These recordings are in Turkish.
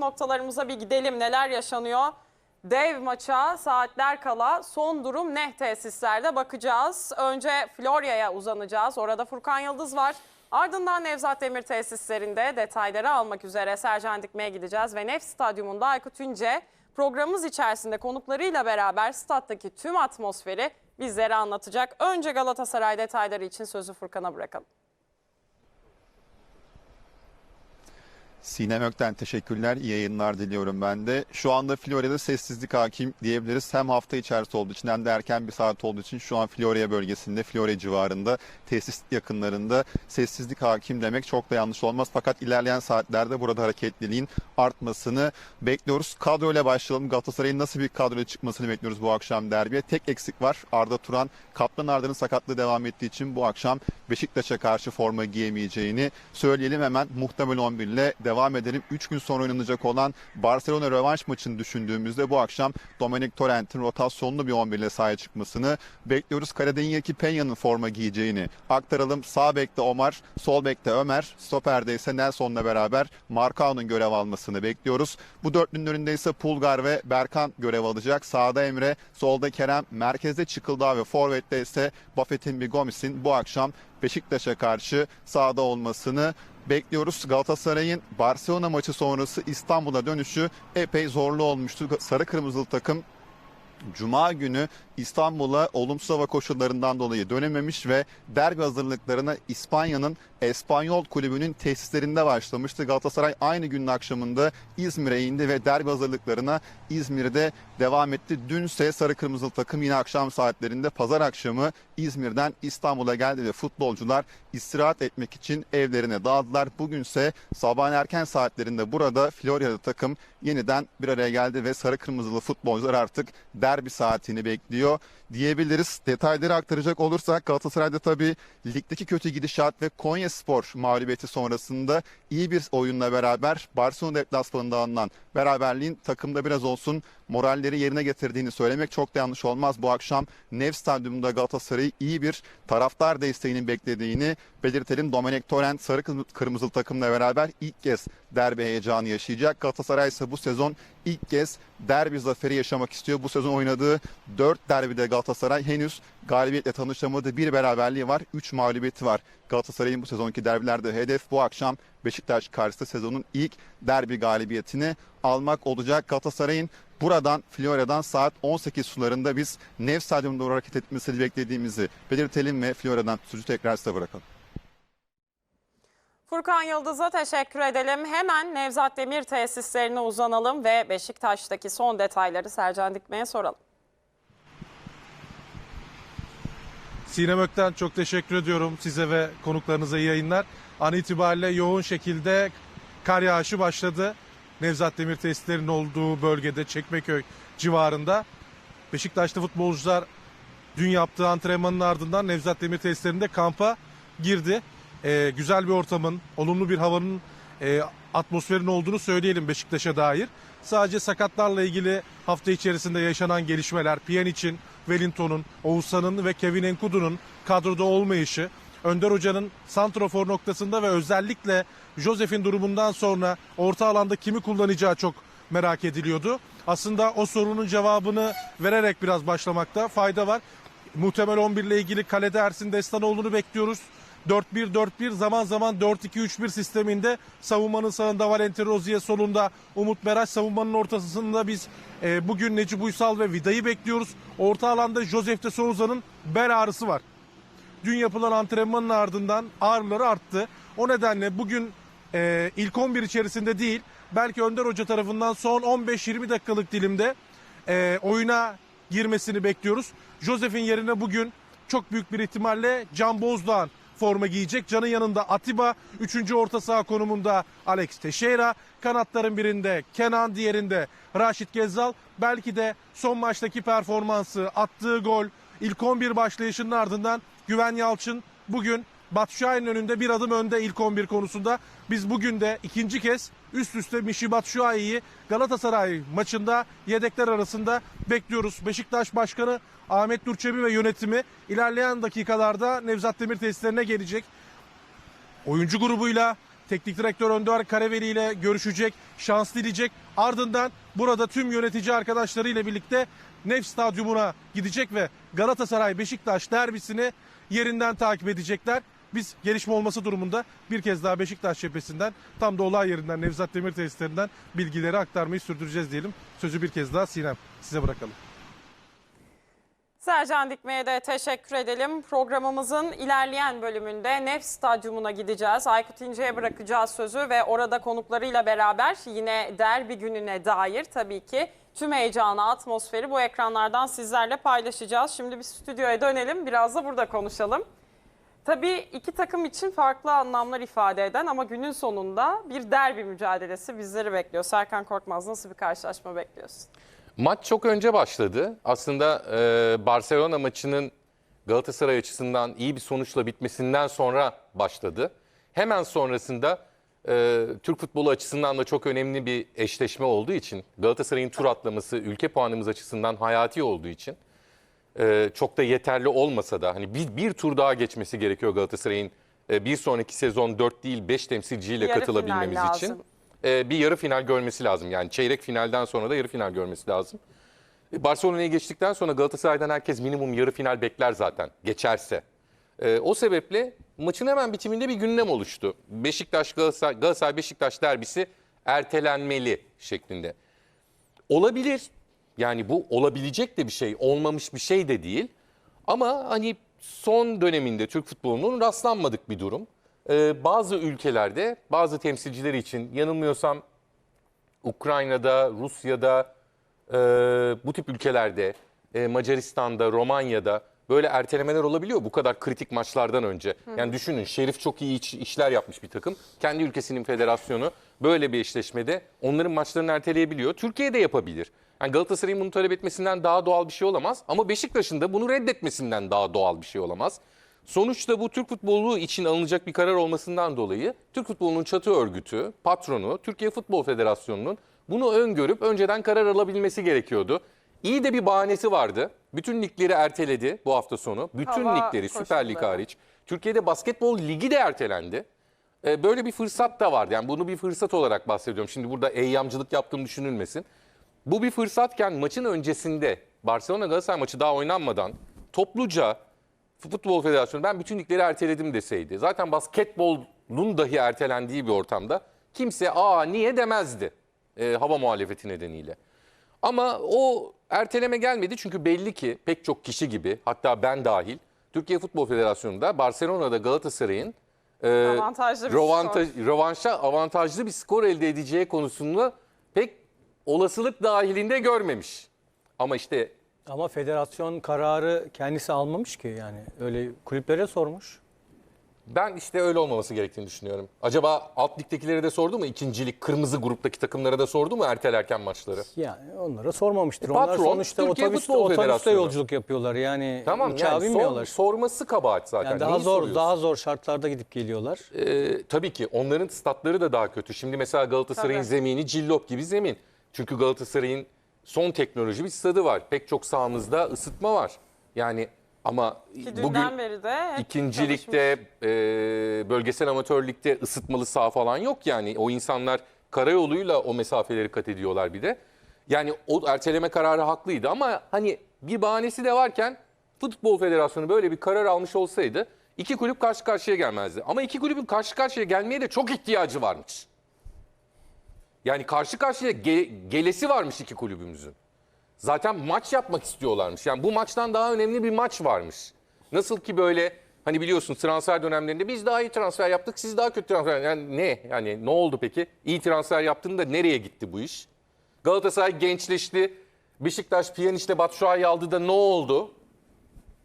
noktalarımıza bir gidelim. Neler yaşanıyor? Dev maça saatler kala son durum ne tesislerde bakacağız. Önce Florya'ya uzanacağız. Orada Furkan Yıldız var. Ardından Nevzat Demir tesislerinde detayları almak üzere Sercan Dikme'ye gideceğiz. Ve Nef Stadyumunda Aykut Ünce programımız içerisinde konuklarıyla beraber stattaki tüm atmosferi bizlere anlatacak. Önce Galatasaray detayları için sözü Furkan'a bırakalım. Sinem Ökten teşekkürler. İyi yayınlar diliyorum ben de. Şu anda Florya'da sessizlik hakim diyebiliriz. Hem hafta içerisi olduğu için hem de erken bir saat olduğu için şu an Florya bölgesinde, Florya civarında, tesis yakınlarında sessizlik hakim demek çok da yanlış olmaz. Fakat ilerleyen saatlerde burada hareketliliğin artmasını bekliyoruz. Kadroyla başlayalım. Galatasaray'ın nasıl bir kadroyla çıkmasını bekliyoruz bu akşam derbiye. Tek eksik var. Arda Turan, Kaplan Arda'nın sakatlığı devam ettiği için bu akşam Beşiktaş'a karşı forma giyemeyeceğini söyleyelim. Hemen muhtemel 11 ile devam edelim. 3 gün sonra oynanacak olan Barcelona rövanş maçını düşündüğümüzde bu akşam Dominic Torrent'in rotasyonlu bir 11 ile sahaya çıkmasını bekliyoruz. Kalede Iñaki Peña'nın forma giyeceğini aktaralım. Sağ bekte Omar, sol bekte Ömer, stoperde ise Nelson'la beraber Marcao'nun görev almasını bekliyoruz. Bu dörtlünün önünde ise Pulgar ve Berkan görev alacak. Sağda Emre, solda Kerem, merkezde Çıkıldağ ve forvette ise Buffett'in bir Gomis'in bu akşam Beşiktaş'a karşı sahada olmasını bekliyoruz. Galatasaray'ın Barcelona maçı sonrası İstanbul'a dönüşü epey zorlu olmuştu. Sarı kırmızılı takım Cuma günü İstanbul'a olumsuz hava koşullarından dolayı dönememiş ve derbi hazırlıklarına İspanya'nın Espanyol kulübünün tesislerinde başlamıştı. Galatasaray aynı günün akşamında İzmir'e indi ve derbi hazırlıklarına İzmir'de devam etti. Dünse sarı kırmızılı takım yine akşam saatlerinde pazar akşamı İzmir'den İstanbul'a geldi ve futbolcular istirahat etmek için evlerine dağıldılar. Bugünse sabahın erken saatlerinde burada Florya'da takım yeniden bir araya geldi ve sarı kırmızılı futbolcular artık derbi saatini bekliyor diyebiliriz. Detayları aktaracak olursak Galatasaray'da tabii ligdeki kötü gidişat ve Konya Spor mağlubiyeti sonrasında iyi bir oyunla beraber Barcelona deplasmanında alınan beraberliğin takımda biraz olsun moralleri yerine getirdiğini söylemek çok da yanlış olmaz. Bu akşam Nev Stadyumunda Galatasaray'ı iyi bir taraftar desteğinin beklediğini belirtelim. Domenek Torrent sarı kırmızılı takımla beraber ilk kez derbi heyecanı yaşayacak. Galatasaray ise bu sezon ilk kez derbi zaferi yaşamak istiyor. Bu sezon oynadığı 4 derbide Galatasaray henüz galibiyetle tanışamadığı bir beraberliği var. 3 mağlubiyeti var. Galatasaray'ın bu sezonki derbilerde hedef bu akşam Beşiktaş karşısında sezonun ilk derbi galibiyetini almak olacak. Galatasaray'ın buradan Florya'dan saat 18 sularında biz Nev Stadyumunda hareket etmesini beklediğimizi belirtelim ve Florya'dan sözü tekrar size bırakalım. Furkan Yıldız'a teşekkür edelim. Hemen Nevzat Demir tesislerine uzanalım ve Beşiktaş'taki son detayları Sercan Dikme'ye soralım. Sinem Ökten çok teşekkür ediyorum size ve konuklarınıza iyi yayınlar. An itibariyle yoğun şekilde kar yağışı başladı. Nevzat Demir tesislerinin olduğu bölgede Çekmeköy civarında. Beşiktaşlı futbolcular dün yaptığı antrenmanın ardından Nevzat Demir tesislerinde kampa girdi. Ee, güzel bir ortamın, olumlu bir havanın, e, atmosferin olduğunu söyleyelim Beşiktaş'a dair. Sadece sakatlarla ilgili hafta içerisinde yaşanan gelişmeler, Pjanic'in, Wellington'un, Oğuzhan'ın ve Kevin Enkudu'nun kadroda olmayışı, Önder Hoca'nın santrofor noktasında ve özellikle Josef'in durumundan sonra orta alanda kimi kullanacağı çok merak ediliyordu. Aslında o sorunun cevabını vererek biraz başlamakta fayda var. Muhtemel 11 ile ilgili kalede Ersin Destanoğlu'nu bekliyoruz. 4-1-4-1 zaman zaman 4-2-3-1 sisteminde savunmanın sağında Valentin Rozier solunda Umut Meraş savunmanın ortasında biz e, bugün Necip Uysal ve Vida'yı bekliyoruz. Orta alanda Josef de Souza'nın bel ağrısı var. Dün yapılan antrenmanın ardından ağrıları arttı. O nedenle bugün e, ilk 11 içerisinde değil belki Önder Hoca tarafından son 15-20 dakikalık dilimde e, oyuna girmesini bekliyoruz. Josef'in yerine bugün çok büyük bir ihtimalle Can Bozdağ'ın forma giyecek. Can'ın yanında Atiba, 3. orta saha konumunda Alex Teixeira, kanatların birinde Kenan, diğerinde Raşit Gezzal. Belki de son maçtaki performansı, attığı gol, ilk 11 başlayışının ardından Güven Yalçın bugün Batshuayi'nin önünde bir adım önde ilk 11 konusunda. Biz bugün de ikinci kez üst üste Mişi Batshuayi'yi Galatasaray maçında yedekler arasında bekliyoruz. Beşiktaş Başkanı Ahmet Nurçebi ve yönetimi ilerleyen dakikalarda Nevzat Demir tesislerine gelecek. Oyuncu grubuyla Teknik direktör Önder Karaveli ile görüşecek, şans dileyecek. Ardından burada tüm yönetici arkadaşlarıyla birlikte Nef Stadyumuna gidecek ve Galatasaray Beşiktaş derbisini yerinden takip edecekler. Biz gelişme olması durumunda bir kez daha Beşiktaş cephesinden tam da olay yerinden Nevzat Demir tesislerinden bilgileri aktarmayı sürdüreceğiz diyelim. Sözü bir kez daha Sinem size bırakalım. Sercan Dikme'ye de teşekkür edelim. Programımızın ilerleyen bölümünde Nef Stadyumuna gideceğiz. Aykut İnce'ye bırakacağız sözü ve orada konuklarıyla beraber yine derbi gününe dair tabii ki tüm heyecanı, atmosferi bu ekranlardan sizlerle paylaşacağız. Şimdi bir stüdyoya dönelim, biraz da burada konuşalım. Tabii iki takım için farklı anlamlar ifade eden ama günün sonunda bir derbi mücadelesi bizleri bekliyor. Serkan Korkmaz nasıl bir karşılaşma bekliyorsun? Maç çok önce başladı. Aslında e, Barcelona maçının Galatasaray açısından iyi bir sonuçla bitmesinden sonra başladı. Hemen sonrasında e, Türk futbolu açısından da çok önemli bir eşleşme olduğu için Galatasaray'ın tur atlaması ülke puanımız açısından hayati olduğu için e, çok da yeterli olmasa da hani bir, bir tur daha geçmesi gerekiyor Galatasaray'ın e, bir sonraki sezon 4 değil 5 temsilciyle Yarı katılabilmemiz final için lazım. e, bir yarı final görmesi lazım. Yani çeyrek finalden sonra da yarı final görmesi lazım. E, Barcelona'ya geçtikten sonra Galatasaray'dan herkes minimum yarı final bekler zaten geçerse. E, o sebeple maçın hemen bitiminde bir gündem oluştu. Beşiktaş Galatasaray, Galatasaray Beşiktaş derbisi ertelenmeli şeklinde. Olabilir. Yani bu olabilecek de bir şey, olmamış bir şey de değil. Ama hani son döneminde Türk futbolunun rastlanmadık bir durum. Ee, bazı ülkelerde, bazı temsilciler için yanılmıyorsam Ukrayna'da, Rusya'da, e, bu tip ülkelerde, e, Macaristan'da, Romanya'da böyle ertelemeler olabiliyor bu kadar kritik maçlardan önce. Yani düşünün Şerif çok iyi iç- işler yapmış bir takım. Kendi ülkesinin federasyonu böyle bir eşleşmede onların maçlarını erteleyebiliyor. Türkiye de yapabilir. Yani Galatasaray'ın bunu talep etmesinden daha doğal bir şey olamaz. Ama Beşiktaş'ın da bunu reddetmesinden daha doğal bir şey olamaz. Sonuçta bu Türk futbolu için alınacak bir karar olmasından dolayı Türk futbolunun çatı örgütü, patronu, Türkiye Futbol Federasyonu'nun bunu öngörüp önceden karar alabilmesi gerekiyordu. İyi de bir bahanesi vardı. Bütün ligleri erteledi bu hafta sonu. Bütün Hava ligleri Süper Lig koşulları. hariç. Türkiye'de basketbol ligi de ertelendi. Ee, Böyle bir fırsat da vardı. Yani bunu bir fırsat olarak bahsediyorum. Şimdi burada eyyamcılık yaptığım düşünülmesin. Bu bir fırsatken maçın öncesinde Barcelona Galatasaray maçı daha oynanmadan topluca Futbol Federasyonu ben bütün ligleri erteledim deseydi. Zaten basketbolun dahi ertelendiği bir ortamda kimse aa niye demezdi e, hava muhalefeti nedeniyle. Ama o erteleme gelmedi çünkü belli ki pek çok kişi gibi hatta ben dahil Türkiye Futbol Federasyonu'nda Barcelona'da Galatasaray'ın e, Avantajlı bir rövanta- rövanşa avantajlı bir skor elde edeceği konusunda olasılık dahilinde görmemiş. Ama işte Ama federasyon kararı kendisi almamış ki yani. Öyle kulüplere sormuş. Ben işte öyle olmaması gerektiğini düşünüyorum. Acaba alt ligdekilere de sordu mu? İkincilik, kırmızı gruptaki takımlara da sordu mu ertelerken maçları? Yani onlara sormamıştır. E, Onlar patron, sonuçta Türkiye otobüste, Futbol otobüste Federasyonu. yolculuk yapıyorlar. Yani Tamam uçağa yani sor- binmiyorlar. sorması kabahat zaten. yani daha Neyi zor soruyorsun? daha zor şartlarda gidip geliyorlar. Ee, tabii ki onların statları da daha kötü. Şimdi mesela Galatasaray'ın Tabii. zemini cillop gibi zemin. Çünkü Galatasaray'ın son teknoloji bir stadı var. Pek çok sahamızda ısıtma var. Yani ama Ki dünden bugün beri de hep ikinci çalışmış. e, bölgesel amatör ligde ısıtmalı saha falan yok yani. O insanlar karayoluyla o mesafeleri kat ediyorlar bir de. Yani o erteleme kararı haklıydı ama hani bir bahanesi de varken Futbol Federasyonu böyle bir karar almış olsaydı iki kulüp karşı karşıya gelmezdi. Ama iki kulübün karşı karşıya gelmeye de çok ihtiyacı varmış. Yani karşı karşıya ge- gelesi varmış iki kulübümüzün. Zaten maç yapmak istiyorlarmış. Yani bu maçtan daha önemli bir maç varmış. Nasıl ki böyle hani biliyorsun transfer dönemlerinde biz daha iyi transfer yaptık, siz daha kötü transfer. Yani ne? Yani ne oldu peki? İyi transfer yaptın da nereye gitti bu iş? Galatasaray gençleşti. Beşiktaş Pjanic'le Batshuayi aldı da ne oldu?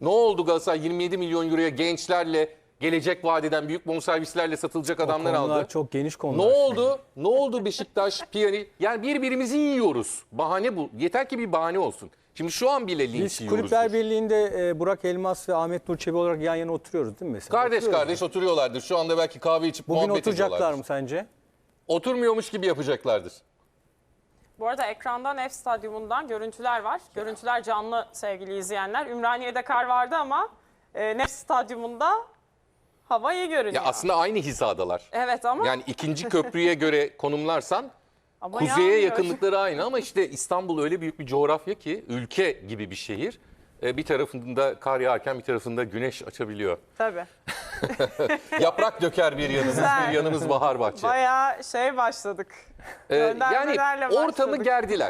Ne oldu Galatasaray 27 milyon euroya gençlerle gelecek vadeden büyük bonservislerle satılacak adamlar aldı? çok geniş Ne konular. oldu? Ne oldu Beşiktaş, Piyani? Yani birbirimizi yiyoruz. Bahane bu. Yeter ki bir bahane olsun. Şimdi şu an bile linç Biz yiyoruz. Kulüpler Birliği'nde e, Burak Elmas ve Ahmet Nur Çebi olarak yan yana oturuyoruz değil mi mesela? Kardeş Oturuyoruz. kardeş oturuyorlardır. Şu anda belki kahve içip Bugün muhabbet oturacaklar ediyorlardır. mı sence? Oturmuyormuş gibi yapacaklardır. Bu arada ekranda Nef Stadyumundan görüntüler var. Görüntüler canlı sevgili izleyenler. Ümraniye'de kar vardı ama e, Nef Stadyumunda Hava iyi görünüyor. Ya aslında aynı hizadalar. Evet ama, Yani ikinci köprüye göre konumlarsan ama kuzeye yağmıyor. yakınlıkları aynı ama işte İstanbul öyle büyük bir coğrafya ki ülke gibi bir şehir. E, Bir tarafında kar yağarken bir tarafında güneş açabiliyor. Tabii. Yaprak döker bir yanınız, Güzel. bir yanınız bahar bahçe. Bayağı şey başladık. Ee, yani ortamı başladık. gerdiler.